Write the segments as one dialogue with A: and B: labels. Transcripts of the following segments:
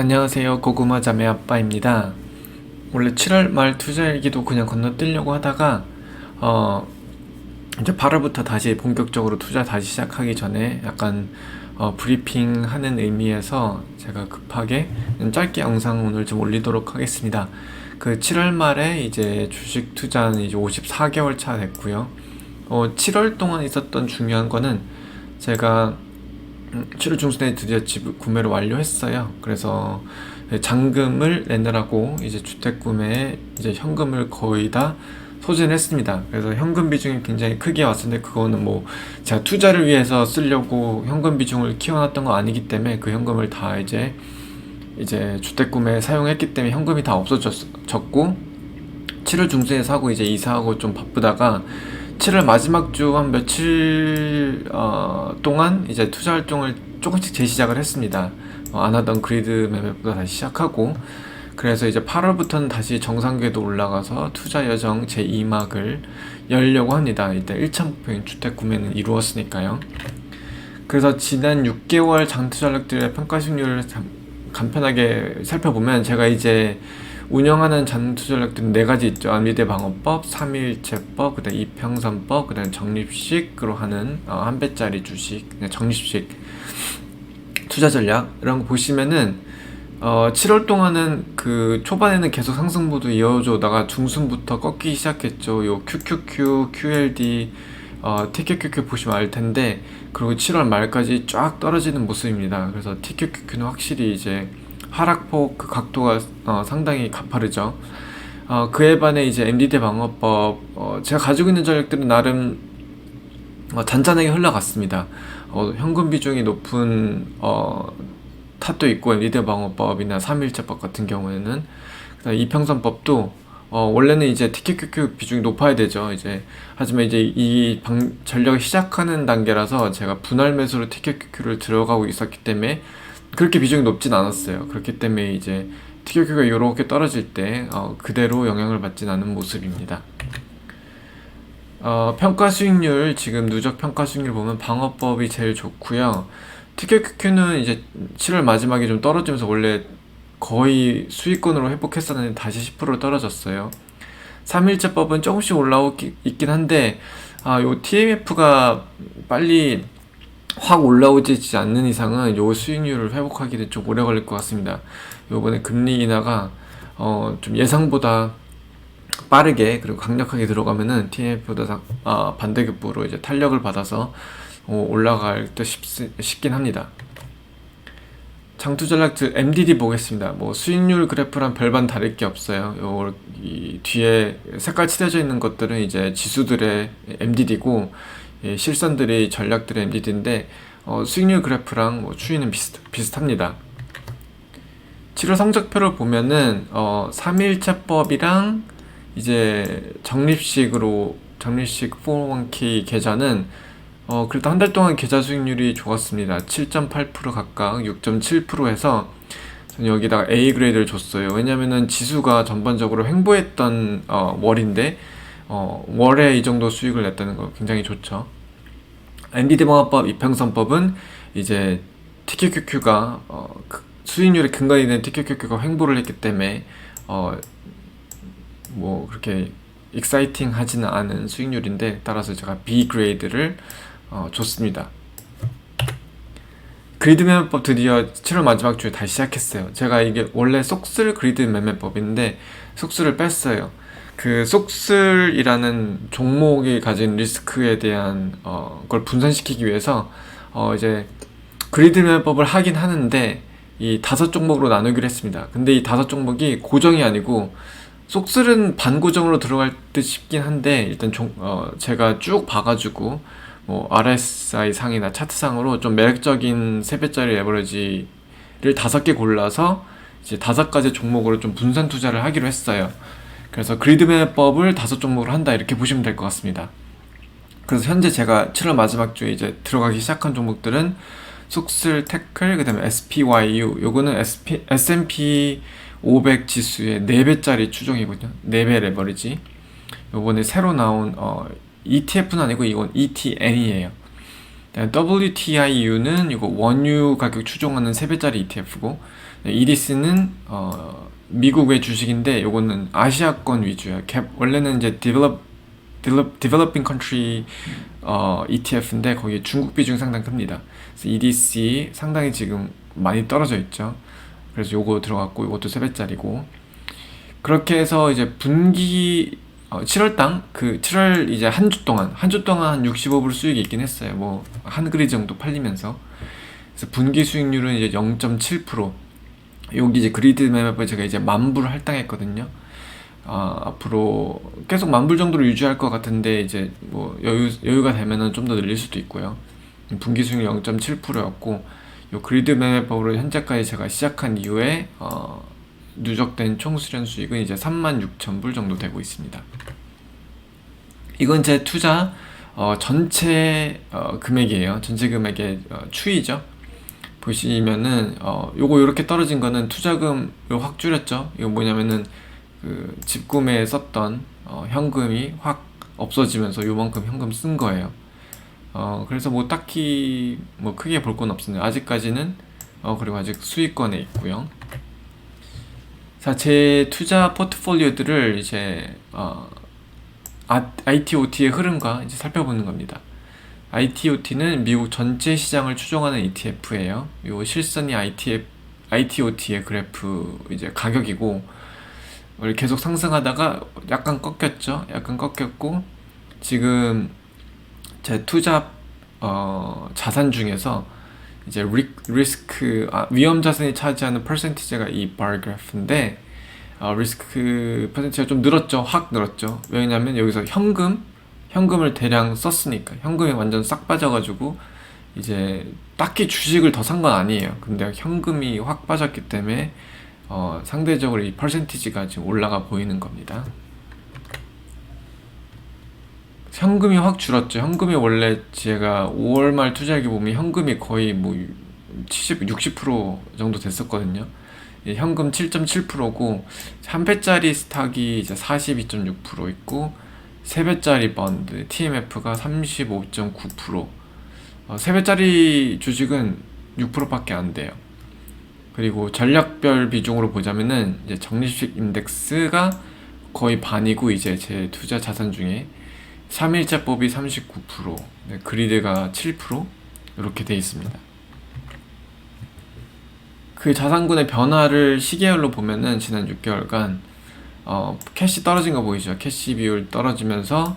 A: 안녕하세요. 고구마 자매 아빠입니다. 원래 7월 말 투자일기도 그냥 건너뛰려고 하다가 어 이제 8월부터 다시 본격적으로 투자 다시 시작하기 전에 약간 어 브리핑 하는 의미에서 제가 급하게 짧게 영상 오늘 좀 올리도록 하겠습니다. 그 7월 말에 이제 주식 투자는 이제 54개월 차 됐고요. 어 7월 동안 있었던 중요한 거는 제가 음, 7월 중순에 드디어 집 구매를 완료했어요. 그래서 잔금을 내느라고 이제 주택 구매에 이제 현금을 거의 다 소진을 했습니다. 그래서 현금 비중이 굉장히 크게 왔었는데 그거는 뭐 제가 투자를 위해서 쓰려고 현금 비중을 키워놨던 거 아니기 때문에 그 현금을 다 이제 이제 주택 구매에 사용했기 때문에 현금이 다 없어졌고 7월 중순에 사고 이제 이사하고 좀 바쁘다가 7월 마지막 주 한 며칠 어, 동안 이제 투자 활동을 조금씩 재시작을 했습니다. 어, 안 하던 그리드 매매부터 다시 시작하고 그래서 이제 8월부터는 다시 정상 궤도 올라가서 투자 여정 제 2막을 열려고 합니다. 일단 1차 목표인 주택 구매는 이루었으니까요. 그래서 지난 6개월 장투 전략들의 평가 수익률을 간편하게 살펴보면 제가 이제 운영하는 잔투 전략들은 네 가지 있죠. 안미대 방어법, 3일체법, 그다음 이평선법, 그다음 적립식으로 하는 어, 한 배짜리 주식, 적립식 투자 전략 이런 거 보시면은 어, 7월 동안은 그 초반에는 계속 상승 보도 이어져다가 중순부터 꺾이기 시작했죠. 요 QQQ, QLD, 어, TQQQ 보시면 알 텐데 그리고 7월 말까지 쫙 떨어지는 모습입니다. 그래서 TQQQ는 확실히 이제 하락폭 그 각도가 어, 상당히 가파르죠. 어, 그에 반해 이제 MDD 방어법 어, 제가 가지고 있는 전략들은 나름 어, 잔잔하게 흘러갔습니다. 어, 현금 비중이 높은 어, 탓도 있고 MDD 방어법이나 3일체법 같은 경우에는 이평선법도 어, 원래는 이제 TQQQ 비중이 높아야 되죠. 이제 하지만 이제 이 방, 전략을 시작하는 단계라서 제가 분할 매수로 TQQQ를 들어가고 있었기 때문에 그렇게 비중이 높진 않았어요. 그렇기 때문에 이제 TQQ가 이렇게 떨어질 때 어, 그대로 영향을 받진 않은 모습입니다. 어, 평가 수익률 지금 누적 평가 수익률 보면 방어법이 제일 좋고요. TQQQ는 이제 7월 마지막에 좀 떨어지면서 원래 거의 수익권으로 회복했었는데 다시 10% 떨어졌어요. 3일제법은 조금씩 올라오고 있긴 한데 아, 요 TMF가 빨리 확 올라오지 않는 이상은 요 수익률을 회복하기는 좀 오래 걸릴 것 같습니다. 요번에 금리 인하가 어, 좀 예상보다 빠르게 그리고 강력하게 들어가면은 TMF보다 아, 반대급부로 이제 탄력을 받아서 어, 올라갈 듯 싶, 싶긴 합니다. 장투 전략들 MDD 보겠습니다. 뭐 수익률 그래프랑 별반 다를 게 없어요. 요, 이 뒤에 색깔 칠해져 있는 것들은 이제 지수들의 MDD고 예, 실선들이 전략들의 MDD인데 어, 수익률 그래프랑 뭐 추이는 비슷, 비슷합니다. 7월 성적표를 보면은 어, 3일차법이랑 이제 적립식으로 적립식 401k 계좌는 어, 그래도 한 달 동안 계좌 수익률이 좋았습니다. 7.8% 각각 6.7% 해서 여기다가 A 그레이드를 줬어요. 왜냐면은 지수가 전반적으로 횡보했던 어, 월인데 어, 월에 이 정도 수익을 냈다는 거 굉장히 좋죠. 엔비디 방어법 이평선법은 이제 TQQQ가 어, 그 수익률의 근거이 된 TQQQ가 횡보를 했기 때문에 어, 뭐 그렇게 익사이팅 하지는 않은 수익률인데 따라서 제가 B 그레이드를 어, 줬습니다. 그리드 매매법 드디어 7월 마지막 주에 다시 시작했어요. 제가 이게 원래 속슬 그리드 매매법인데 속슬을 뺐어요. 그 속슬이라는 종목이 가진 리스크에 대한 어, 걸 분산시키기 위해서 어, 이제 그리드 매매법을 하긴 하는데 이 다섯 종목으로 나누기로 했습니다. 근데 이 다섯 종목이 고정이 아니고 속슬은 반고정으로 들어갈 듯 싶긴 한데 일단 종, 어, 제가 쭉 봐가지고 뭐 RSI 상이나 차트상으로 좀 매력적인 세 배짜리 에버리지를 다섯 개 골라서 이제 다섯 가지 종목으로 좀 분산 투자를 하기로 했어요. 그래서 그리드맵법을 다섯 종목으로 한다 이렇게 보시면 될 것 같습니다. 그래서 현재 제가 7월 마지막 주에 이제 들어가기 시작한 종목들은 속슬, 태클, 그 다음에 SPYU 요거는 SP, S&P 500 지수의 4배짜리 추종이거든요. 4배 레버리지. 요번에 새로 나온 어, ETF는 아니고 이건 ETN이에요. 그다음에 WTIU는 이거 원유 가격 추종하는 3배짜리 ETF고 이디스는 어, 미국의 주식인데 요거는 아시아권 위주야. 캡 원래는 이제 develop develop, developing country 어, ETF인데 거기 중국 비중 이 상당히 큽니다. 그래서 EDC 상당히 지금 많이 떨어져 있죠. 그래서 요거 들어갔고 요것도 3배짜리고 그렇게 해서 이제 분기 어, 7월당 그 7월 이제 한 주 동안 한 주 동안 한 65불 수익이 있긴 했어요. 뭐 한 그리 정도 팔리면서 그래서 분기 수익률은 이제 0.7% 여기 이제 그리드 맵을 제가 이제 만불 할당했거든요. 아, 앞으로 계속 만불 정도로 유지할 것 같은데 이제 뭐 여유 여유가 되면은 좀 더 늘릴 수도 있고요. 분기 수익률 0.7%였고 요 그리드 맵업으로 현재까지 제가 시작한 이후에 어, 누적된 총 수련 수익은 이제 36,000불 정도 되고 있습니다. 이건 제 투자 어, 전체 어, 금액이에요. 전체 금액의 어, 추이죠. 보시면은 어, 요거 요렇게 떨어진 거는 투자금 요확 줄였죠. 이거 뭐냐면은 그 집 구매에 썼던 어, 현금이 확 없어지면서 요만큼 현금 쓴 거예요. 어, 그래서 뭐 딱히 뭐 크게 볼 건 없습니다. 아직까지는 어, 그리고 아직 수익권에 있고요. 자, 제 투자 포트폴리오들을 이제 어, 아, IT, OT의 흐름과 이제 살펴보는 겁니다. IT, OT는 미국 전체 시장을 추종하는 ETF예요. 요 실선이 ITF, IT, OT의 그래프 이제 가격이고 계속 상승하다가 약간 꺾였죠. 약간 꺾였고 지금 제 투자 어, 자산 중에서 이제 리, 리스크 아, 위험 자산이 차지하는 퍼센티지가 이 bar 그래프인데 어, 리스크 퍼센티지가 좀 늘었죠. 확 늘었죠. 왜냐면 여기서 현금 현금을 대량 썼으니까 현금이 완전 싹 빠져가지고 이제 딱히 주식을 더 산 건 아니에요. 근데 현금이 확 빠졌기 때문에 어, 상대적으로 이 퍼센티지가 지금 올라가 보이는 겁니다. 현금이 확 줄었죠. 현금이 원래 제가 5월 말 투자하기 보면 현금이 거의 뭐 70, 60% 정도 됐었거든요. 예, 현금 7.7%고 한 배짜리 스탁이 이제 42.6% 있고 세 배짜리 번드 TMF가 35.9%. 어, 세 배짜리 주식은 6%밖에 안 돼요. 그리고 전략별 비중으로 보자면은 이제 적립식 인덱스가 거의 반이고 이제 제 투자 자산 중에 3일자법이 39%, 네, 그리드가 7% 이렇게 돼 있습니다. 그 자산군의 변화를 시계열로 보면은 지난 6개월간 어, 캐시 떨어진 거 보이죠? 캐시 비율 떨어지면서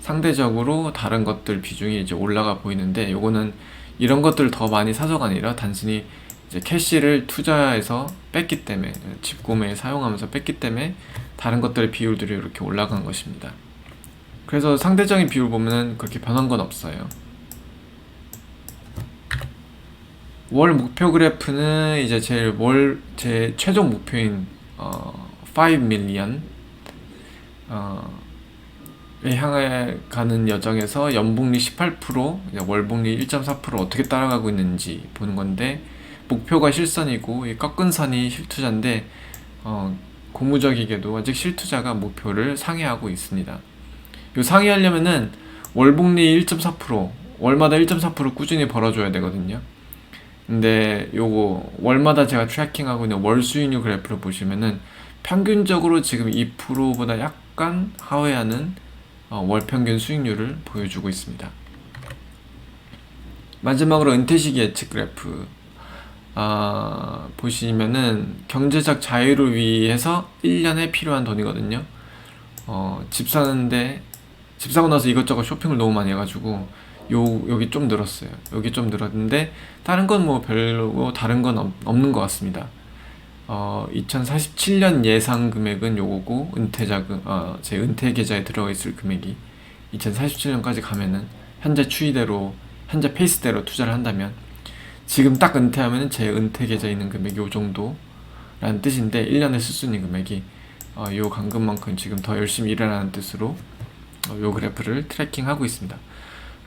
A: 상대적으로 다른 것들 비중이 이제 올라가 보이는데 요거는 이런 것들을 더 많이 사서가 아니라 단순히 이제 캐시를 투자해서 뺐기 때문에 집 구매에 사용하면서 뺐기 때문에 다른 것들의 비율들이 이렇게 올라간 것입니다. 그래서 상대적인 비율 보면은 그렇게 변한 건 없어요. 월 목표 그래프는 이제 제월제 최종 목표인 어, 5 million 어, 에 향해 가는 여정에서 연복리 18%, 월복리 1.4% 어떻게 따라가고 있는지 보는 건데 목표가 실선이고 이 꺾은 선이 실투자인데 어, 고무적이게도 아직 실투자가 목표를 상회하고 있습니다. 요 상회하려면은 월복리 1.4% 월마다 1.4% 꾸준히 벌어줘야 되거든요. 근데 요거 월마다 제가 트래킹하고 있는 월 수익률 그래프를 보시면은 평균적으로 지금 2%보다 약간 하회하는 어, 월 평균 수익률을 보여주고 있습니다. 마지막으로 은퇴식 예측 그래프 아, 보시면은 경제적 자유를 위해서 1년에 필요한 돈이거든요. 어, 집 사는데 집 사고 나서 이것저것 쇼핑을 너무 많이 해가지고 요 여기 좀 늘었어요. 여기 좀 늘었는데 다른 건 뭐 별로 다른 건 없, 없는 것 같습니다. 어, 2047년 예상 금액은 요거고 은퇴 자금 어, 제 은퇴 계좌에 들어가 있을 금액이 2047년까지 가면은 현재 추이대로 현재 페이스대로 투자를 한다면 지금 딱 은퇴하면은 제 은퇴 계좌에 있는 금액이 요 정도라는 뜻인데 1년에 쓸 수 있는 금액이 어, 요 강금만큼 지금 더 열심히 일하라는 뜻으로 어, 요 그래프를 트래킹하고 있습니다.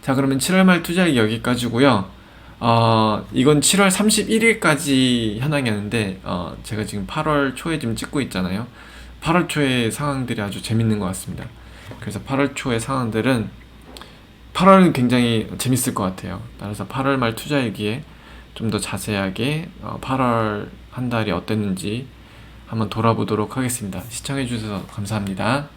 A: 자 그러면 7월 말 투자액 여기까지고요. 어, 이건 7월 31일까지 현황이었는데 어, 제가 지금 8월 초에 지금 찍고 있잖아요. 8월 초의 상황들이 아주 재밌는 것 같습니다. 그래서 8월 초의 상황들은 8월은 굉장히 재밌을 것 같아요. 따라서 8월 말 투자일기에 좀 더 자세하게 어, 8월 한 달이 어땠는지 한번 돌아보도록 하겠습니다. 시청해 주셔서 감사합니다.